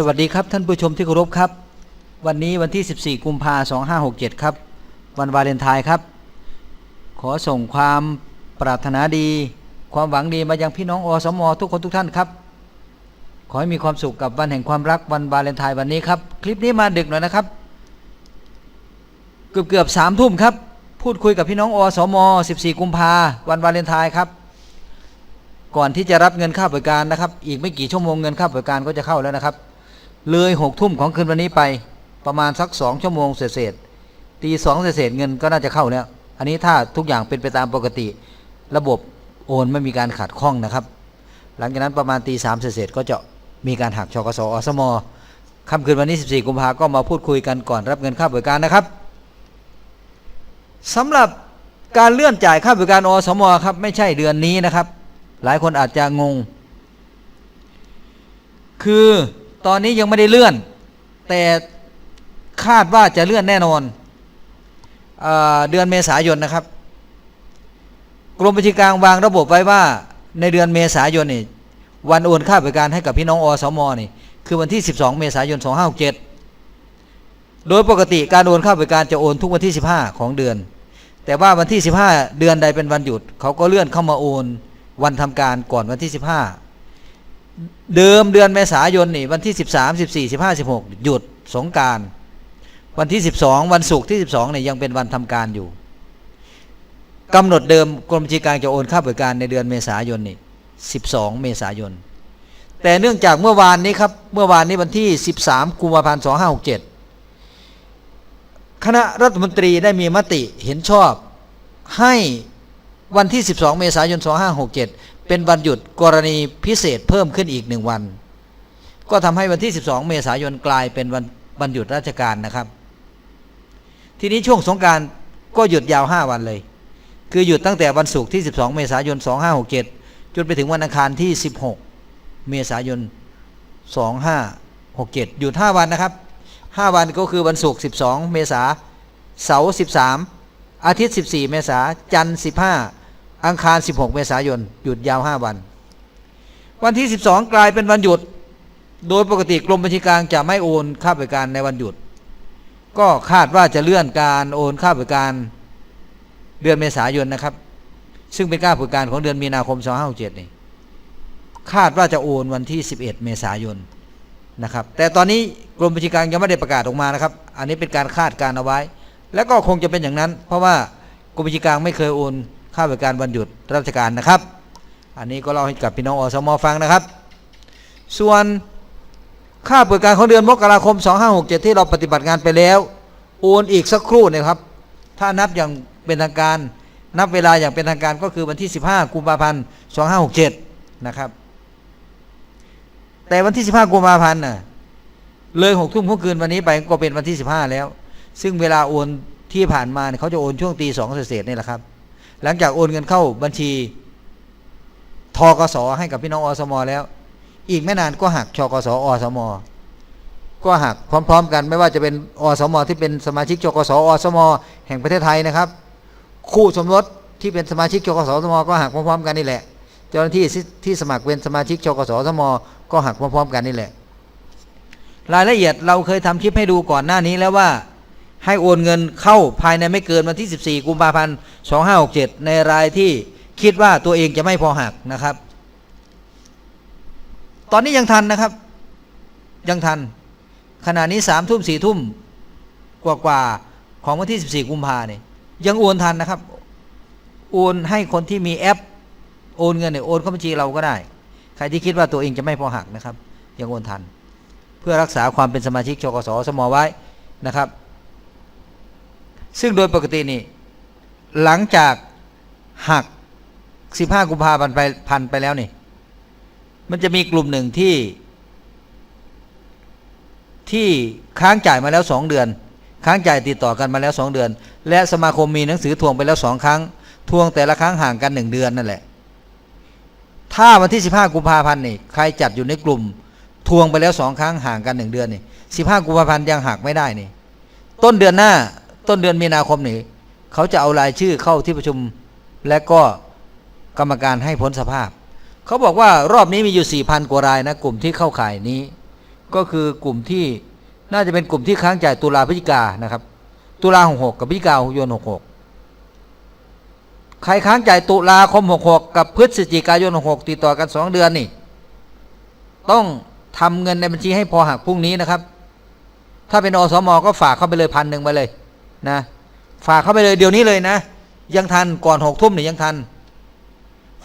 สวัสดีครับท่านผู้ชมที่เคารพครับ วันนี้วันที่ 14 กุมภาพันธ์ 2567 ครับ วันวาเลนไทน์ครับ ขอส่งความปรารถนาดี ความหวังดีมายังพี่น้องอสมทุกคนทุกท่านครับ ขอให้มีความสุขกับวันแห่งความรักวันวาเลนไทน์วันนี้ครับ คลิปนี้มาดึกหน่อยนะครับ เกือบเกือบสามทุ่มครับ พูดคุยกับพี่น้องอสม14 กุมภาวันวาเลนไทน์ครับก่อนที่จะรับเงินค่าบริการนะครับ อีกไม่กี่ชั่วโมงเงินค่าบริการก็จะเข้าแล้วนะครับ เลยหกทุ่มของคืนวันนี้ไปประมาณสักสองชั่วโมงเศษตีสองเศษเงินก็น่าจะเข้าแล้ว อันนี้ถ้าทุกอย่างเป็นไปตามปกติ ระบบโอนไม่มีการขาดข้องนะครับ หลังจากนั้นประมาณตีสามเศษก็จะมีการหักชกสอสมอค่ำคืนวันนี้ 14 กุมภาก็มาพูดคุยกันก่อนรับเงินค่าบริการนะครับสำหรับการเลื่อนจ่ายค่าบริการอสมอครับไม่ใช่เดือนนี้นะครับ หลายคนอาจจะงง คือ ตอนนี้ยังไม่ได้เลื่อน แต่คาดว่าจะเลื่อนแน่นอนเอเดือนเมษายนนะครับ กรมบัญชีกลางวางระบบไว้ว่าในเดือนเมษายนนี่วันโอนค่าบริการให้กับพี่น้องอสมนี่คือวันที่ 12 เมษายน 2567 โดยปกติการโอนค่าบริการจะโอนทุกวันที่ 15 ของเดือน แต่ว่าวันที่ 15 เดือนใดเป็นวันหยุด เขาก็เลื่อนเข้ามาโอนวันทำการก่อนวันที่ 15 เดิมเดือนเมษายนนี่วันที่ 13 14 15 16 หยุดสงการวันที่ 12 วันศุกร์ที่ 12เนี่ยยังเป็นวันทำการอยู่กำหนดเดิมกรมบัญชีกลางจะโอนค่าบริการในเดือนเมษายนนี่ 12 เมษายน แต่เนื่องจากเมื่อวานนี้ครับ เมื่อวานนี้วันที่ 13 กุมภาพันธ์ 2567 คณะรัฐมนตรีได้มีมติเห็นชอบให้วันที่ 12 เมษายน 2567 เป็นวันหยุดกรณีพิเศษเพิ่มขึ้นอีกหนึ่งวัน ก็ทำให้วันที่ 12 เมษายนกลายเป็นวันวันหยุดราชการนะครับ ทีนี้ช่วงสงการก็หยุดยาว 5 วันเลย คือหยุดตั้งแต่วันศุกร์ที่ 12 เมษายน 2567 จนไปถึงวันอังคารที่ 16 เมษายน 2567 หยุด 5 วันนะครับ 5 วันก็คือวันศุกร์12 เมษาเสาร์13 อาทิตย์ 14 เมษาจันทร์15 อังคาร 16 เมษายน หยุดยาว 5 วัน วันที่ 12 กลายเป็นวันหยุด โดยปกติกรมบัญชีกลางจะไม่โอนค่าบริการในวันหยุด ก็คาดว่าจะเลื่อนการโอนค่าบริการเดือนเมษายนนะครับ ซึ่งเป็นค่าบริการของเดือนมีนาคม 2567นี่คาดว่าจะโอนวันที่ 11 เมษายนนะครับ แต่ตอนนี้กรมบัญชีกลางยังไม่ได้ประกาศออกมานะครับ อันนี้เป็นการคาดการเอาไว้ แล้วก็คงจะเป็นอย่างนั้น เพราะว่ากรมบัญชีกลางไม่เคยโอน ค่าบริการวันหยุดราชการนะครับ อันนี้ก็เล่าให้กับพี่น้องอสมฟังนะครับ ส่วนค่าบริการของเดือนมกราคม 2567 ที่เราปฏิบัติงานไปแล้ว โอนอีกสักครู่นะครับ ถ้านับอย่างเป็นทางการ นับเวลาอย่างเป็นทางการก็คือวันที่ 15 กุมภาพันธ์ 2567 นะครับ แต่วันที่ 15 กุมภาพันธ์น่ะเลยหกทุ่มของคืนวันนี้ไปก็เป็นวันที่ 15 แล้ว ซึ่งเวลาโอนที่ผ่านมาเนี่ยเขาจะโอนช่วงตีสองเศษนี่แหละครับ หลังจากโอนเงินเข้าบัญชีทกสให้กับพี่น้องอสมแล้ว อีกไม่นานก็หักชกสอสมก็หักพร้อม ๆ กัน ไม่ว่าจะเป็นอสมที่เป็นสมาชิกชกสอสมแห่งประเทศไทยนะครับ คู่สมรสที่เป็นสมาชิกชกสอสมก็หักพร้อมๆกันนี่แหละ เจ้าหน้าที่ที่สมัครเป็นสมาชิกชกสอสมก็หักพร้อมๆกันนี่แหละ รายละเอียดเราเคยทำคลิปให้ดูก่อนหน้านี้แล้วว่า ให้โอนเงินเข้าภายในไม่เกินวันที่ 14 กุมภาพันธ์ 2567 ในรายที่คิดว่าตัวเองจะไม่พอหักนะครับ ตอนนี้ยังทันนะครับ ยังทัน ขณะนี้สามทุ่มสี่ทุ่มกว่ากว่าๆของวันที่ 14 กุมภาเนี่ยยังโอนทันนะครับ โอนให้คนที่มีแอป โอนเงินเนี่ยโอนเข้าบัญชีเราก็ได้ ใครที่คิดว่าตัวเองจะไม่พอหักนะครับ ยังโอนทัน เพื่อรักษาความเป็นสมาชิกชกสสมไว้นะครับ ซึ่งโดยปกตินี่ หลังจากหัก 15 กุมภาพันธ์ไปพันไปแล้วนี่ มันจะมีกลุ่มหนึ่งที่ ที่ค้างจ่ายมาแล้ว2เดือน ค้างจ่ายติดต่อกันมาแล้ว2เดือน และสมาคมมีหนังสือทวงไปแล้ว2ครั้ง ทวงแต่ละครั้งห่างกัน1เดือนนั่นแหละ ถ้าวันที่ 15 กุมภาพันธ์นี่ใครจัดอยู่ในกลุ่ม ทวงไปแล้วสองครั้งห่างกันหนึ่งเดือนนี่สิบห้ากุมภาพันธ์ยังหักไม่ได้นี่ ต้นเดือนหน้า ต้นเดือนมีนาคมนี่เขาจะเอารายชื่อเข้าที่ประชุม และก็กรรมการให้พ้นสภาพ เขาบอกว่ารอบนี้มีอยู่สี่พันกว่ารายนะกลุ่มที่เข้าข่ายนี้ ก็คือกลุ่มที่น่าจะเป็นกลุ่มที่ค้างจ่ายตุลาพฤศจิกานะครับ ตุลาหกหกกับพฤศจิกาหกยนหกหกใครค้างจ่ายตุลาคมหกหกกับพฤศจิกายนหกหกติดต่อกันสองเดือนนี่ต้องทำเงินในบัญชีให้พอหักพรุ่งนี้นะครับ ถ้าเป็นอสมก็ฝากเข้าไปเลยพันหนึ่งไปเลย นะฝากเข้าไปเลยเดี๋ยวนี้เลยนะ ยังทันก่อนหกทุ่มเนี่ยยังทัน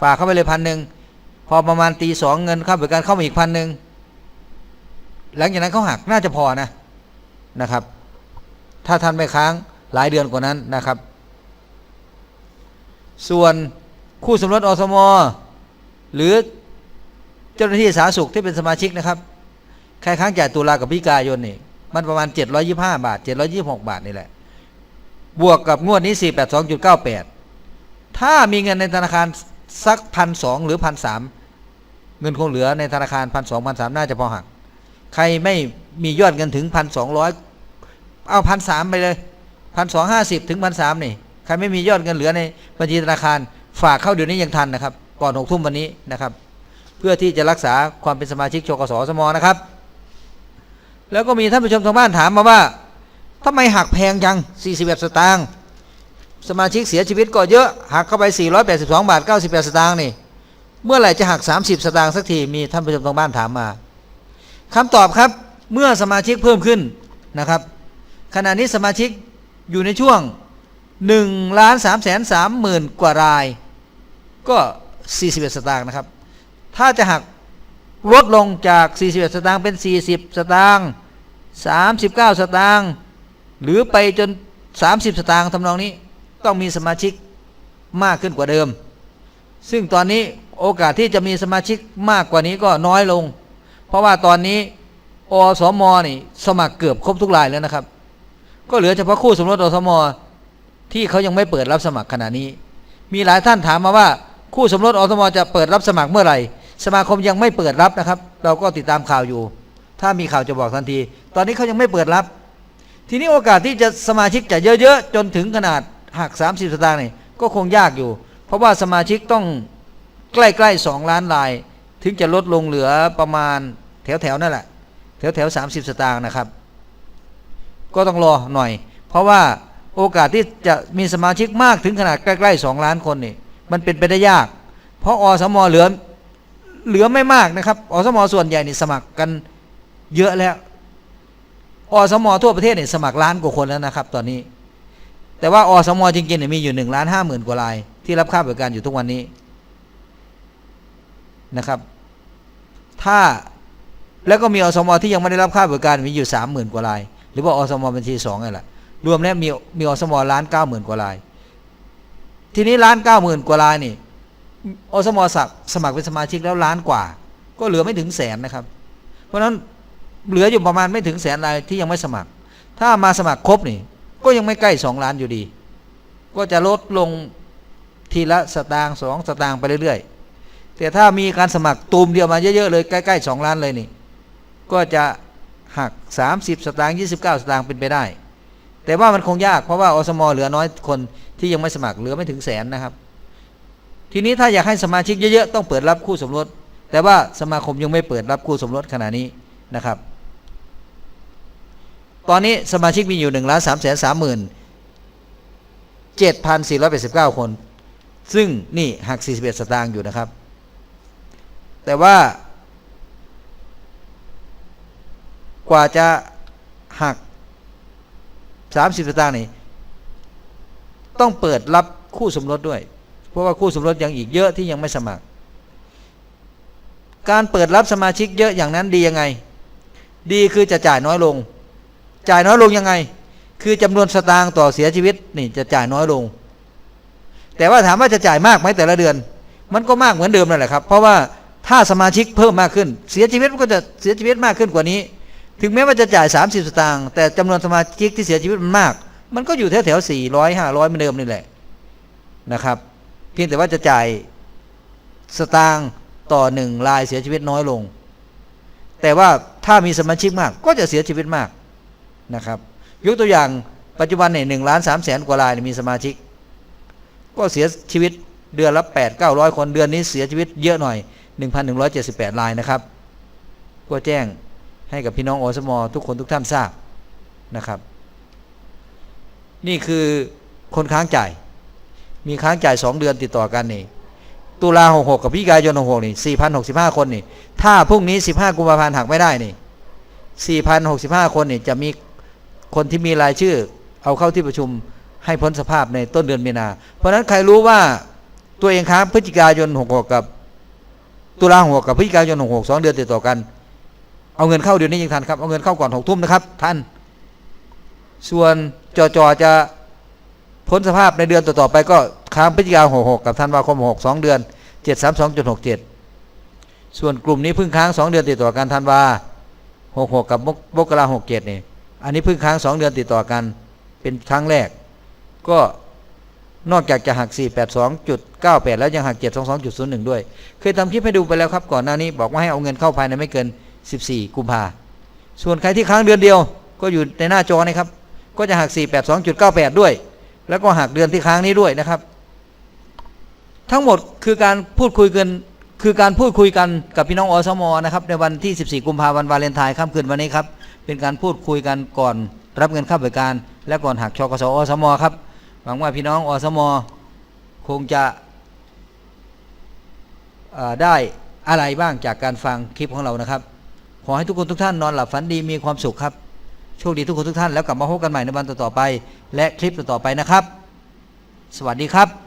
ฝากเข้าไปเลยพันหนึ่งพอประมาณตีสองเงินเข้าบริการเข้ามาอีกพันหนึ่งหลังจากนั้นเขาหักน่าจะพอนะนะครับ ถ้าท่านไม่ค้างหลายเดือนกว่านั้นนะครับ ส่วนคู่สมรสอสมหรือเจ้าหน้าที่สาธารณสุขที่เป็นสมาชิกนะครับใครค้างจ่ายตุลากับพิกายนนี่มันประมาณ 725 บาท 726 บาทนี่แหละ บวกกับงวดนี้ 482.98 ถ้ามีเงินในธนาคารสักพันสองหรือพันสามเงินคงเหลือในธนาคารพันสองพันสามน่าจะพอหัก ใครไม่มียอดเงินถึงพันสองร้อยเอาพันสามไปเลยพันสองห้าสิบถึงพันสามนี่ใครไม่มียอดเงินเหลือในบัญชีธนาคารฝากเข้าเดี๋ยวนี้ยังทันนะครับ ก่อนหกทุ่มวันนี้นะครับ เพื่อที่จะรักษาความเป็นสมาชิกชกสสมนะครับ แล้วก็มีท่านผู้ชมทางบ้านถามมาว่า ทำไมหักแพงจัง 41 สตางค์สมาชิกเสียชีวิตก็เยอะ หักเข้าไป 482 บาท 98 สตางค์นี่ เมื่อไหร่จะหัก 30 สตางค์สักทีมีท่านผู้ชมทางบ้านถามมาคำตอบครับเมื่อสมาชิกเพิ่มขึ้นนะครับ ขณะนี้สมาชิกอยู่ในช่วง1ล้าน3แสน3หมื่นกว่าราย ก็ 41 สตางค์นะครับ ถ้าจะหักลดลงจาก 41 สตางค์เป็น 40 สตางค์39 สตางค์ หรือไปจน 30 สตางค์ทำนองนี้ต้องมีสมาชิกมากขึ้นกว่าเดิม ซึ่งตอนนี้โอกาสที่จะมีสมาชิกมากกว่านี้ก็น้อยลง เพราะว่าตอนนี้อสมนี่สมัครเกือบครบทุกรายแล้วนะครับ ก็เหลือเฉพาะคู่สมรสอสมที่เขายังไม่เปิดรับสมัครขณะนี้ มีหลายท่านถามมาว่า คู่สมรสอสมจะเปิดรับสมัครเมื่อไหร่ สมาคมยังไม่เปิดรับนะครับ เราก็ติดตามข่าวอยู่ ถ้ามีข่าวจะบอกทันที ตอนนี้เขายังไม่เปิดรับ ทีนี้โอกาสที่จะสมาชิกจะเยอะๆ จนถึงขนาดหัก 30 สตางค์นี่ก็คงยากอยู่ เพราะว่าสมาชิกต้องใกล้ๆ 2 ล้านราย ถึงจะลดลงเหลือประมาณแถวๆนั่นแหละ แถวๆ30สตางค์นะครับ ก็ต้องรอหน่อย เพราะว่าโอกาสที่จะมีสมาชิกมากถึงขนาดใกล้ๆ 2 ล้านคนนี่มันเป็นไปได้ยาก เพราะอสมเหลือเหลือไม่มากนะครับอสมส่วนใหญ่นี่สมัครกันเยอะแล้ว อสมอทั่วประเทศเนี่ยสมัครล้านกว่าคนแล้วนะครับ ตอนนี้ แต่ว่าอสมอจริงๆเนี่ยมีอยู่หนึ่งล้านห้าหมื่นกว่าราย ที่รับค่าบริการอยู่ทุกวันนี้นะครับ ถ้าแล้วก็มีอสมอที่ยังไม่ได้รับค่าบริการมีอยู่สามหมื่นกว่าราย หรือว่าอสมอบัญชีสองนี่แหละรวมแล้วมีมีอสมอล้านเก้าหมื่นกว่าราย ทีนี้ล้านเก้าหมื่นกว่ารายนี่อสมอสักสมัครเป็นสมาชิกแล้วล้านกว่า ก็เหลือไม่ถึงแสนนะครับ เพราะฉะนั้น เหลืออยู่ประมาณไม่ถึงแสนรายที่ยังไม่สมัคร ถ้ามาสมัครครบนี่ ก็ยังไม่ใกล้สองล้านอยู่ดี ก็จะลดลงทีละสตางค์สองสตางค์ไปเรื่อยๆ แต่ถ้ามีการสมัครตูมเดียวมาเยอะๆเลยใกล้ๆสองล้านเลยนี่ ก็จะหัก 30 สตางค์29 สตางค์เป็นไปได้ แต่ว่ามันคงยากเพราะว่าอสมเหลือน้อยคนที่ยังไม่สมัครเหลือไม่ถึงแสนนะครับ ทีนี้ถ้าอยากให้สมาชิกเยอะๆต้องเปิดรับคู่สมรสแต่ว่าสมาคมยังไม่เปิดรับคู่สมรสขณะนี้นะครับ ตอนนี้สมาชิกมีอยู่1ล้าน3แสน3หมื่น7,489คน ซึ่งนี่หัก41สตางค์อยู่นะครับ แต่ว่ากว่าจะหัก30สตางค์นี่ต้องเปิดรับคู่สมรสด้วย เพราะว่าคู่สมรสยังอีกเยอะที่ยังไม่สมัคร การเปิดรับสมาชิกเยอะอย่างนั้นดียังไง ดีคือจะจ่ายน้อยลง จ่ายน้อยลงยังไง คือจำนวนสตางค์ต่อเสียชีวิตนี่จะจ่ายน้อยลง แต่ว่าถามว่าจะจ่ายมากไหมแต่ละเดือน มันก็มากเหมือนเดิมนั่นแหละครับ เพราะว่าถ้าสมาชิกเพิ่มมากขึ้น เสียชีวิตมันก็จะเสียชีวิตมากขึ้นกว่านี้ ถึงแม้ว่าจะจ่าย 30 สตางค์แต่จำนวนสมาชิกที่เสียชีวิตมันมาก มันก็อยู่แถวแถวสี่ร้อยห้าร้อยเหมือนเดิมนี่แหละนะครับ เพียงแต่ว่าจะจ่ายสตางค์ต่อหนึ่งรายเสียชีวิตน้อยลง แต่ว่าถ้ามีสมาชิกมากก็จะเสียชีวิตมาก นะครับ ยกตัวอย่างปัจจุบันเนี่ยหนึ่งล้านสามแสนกว่ารายมีสมาชิก ก็เสียชีวิตเดือนละแปดเก้าร้อยคนเดือนนี้เสียชีวิตเยอะหน่อยหนึ่งพันหนึ่งร้อยเจ็ดสิบแปดรายนะครับ ก็แจ้งให้กับพี่น้องอสมอทุกคนทุกท่านทราบนะครับ นี่คือคนค้างจ่าย มีค้างจ่ายสองเดือนติดต่อกันนี่ตุลาหกหกกับพฤศจิกายนหกหกนี่สี่พันหกสิบห้าคนนี่ ถ้าพรุ่งนี้สิบห้ากุมภาพันธ์หักไม่ได้นี่สี่พันหกสิบห้าคนนี่จะมี คนที่มีรายชื่อ เอาเข้าที่ประชุมให้พ้นสภาพในต้นเดือนมีนา เพราะนั้นใครรู้ว่าตัวเองค้างพฤศจิกายนหกหกกับ ตุลาหกกับพฤศจิกายนหกหกสองเดือนติดต่อกัน เอาเงินเข้าเดือนนี้ยังทันครับ เอาเงินเข้าก่อนหกทุ่มนะครับ ท่าน ส่วนจอจอจะพ้นสภาพในเดือนต่อๆไปก็ค้างพฤศจิกาหกหกกับธันวาคมหกสองเดือนเจ็ดสามสองจุดหกเจ็ดส่วนกลุ่มนี้เพิ่งค้างสองเดือนติดต่อกันธันวาหกหกกับมกราหกเจ็ดนี่ อันนี้เพิ่งค้างสองเดือนติดต่อกัน เป็นครั้งแรก ก็นอกจากจะหัก 482.98 แล้วยังหัก 722.01 ด้วย เคยทำคลิปให้ดูไปแล้วครับก่อนหน้านี้บอกว่าให้เอาเงินเข้าภายในไม่เกิน 14 กุมภาส่วนใครที่ค้างเดือนเดียว ก็อยู่ในหน้าจอนะครับ ก็จะหัก 482.98 ด้วย แล้วก็หักเดือนที่ค้างนี้ด้วยนะครับ ทั้งหมดคือการพูดคุยกันคือการพูดคุยกันกับพี่น้องอสมนะครับ ในวันที่ 14 กุมภาพันธ์วาเลนไทน์ค่ำคืนวันนี้ครับ เป็นการพูดคุยกันก่อนรับเงินค่าบริการ และก่อนหักชกสอสมครับหวังว่าพี่น้องอสมคงจะได้อะไรบ้างจากการฟังคลิปของเรานะครับ ขอให้ทุกคนทุกท่านนอนหลับฝันดีมีความสุขครับโชคดีทุกคนทุกท่านแล้วกลับมาพบกันใหม่ในวันต่อๆไป และคลิปต่อๆไปนะครับ สวัสดีครับ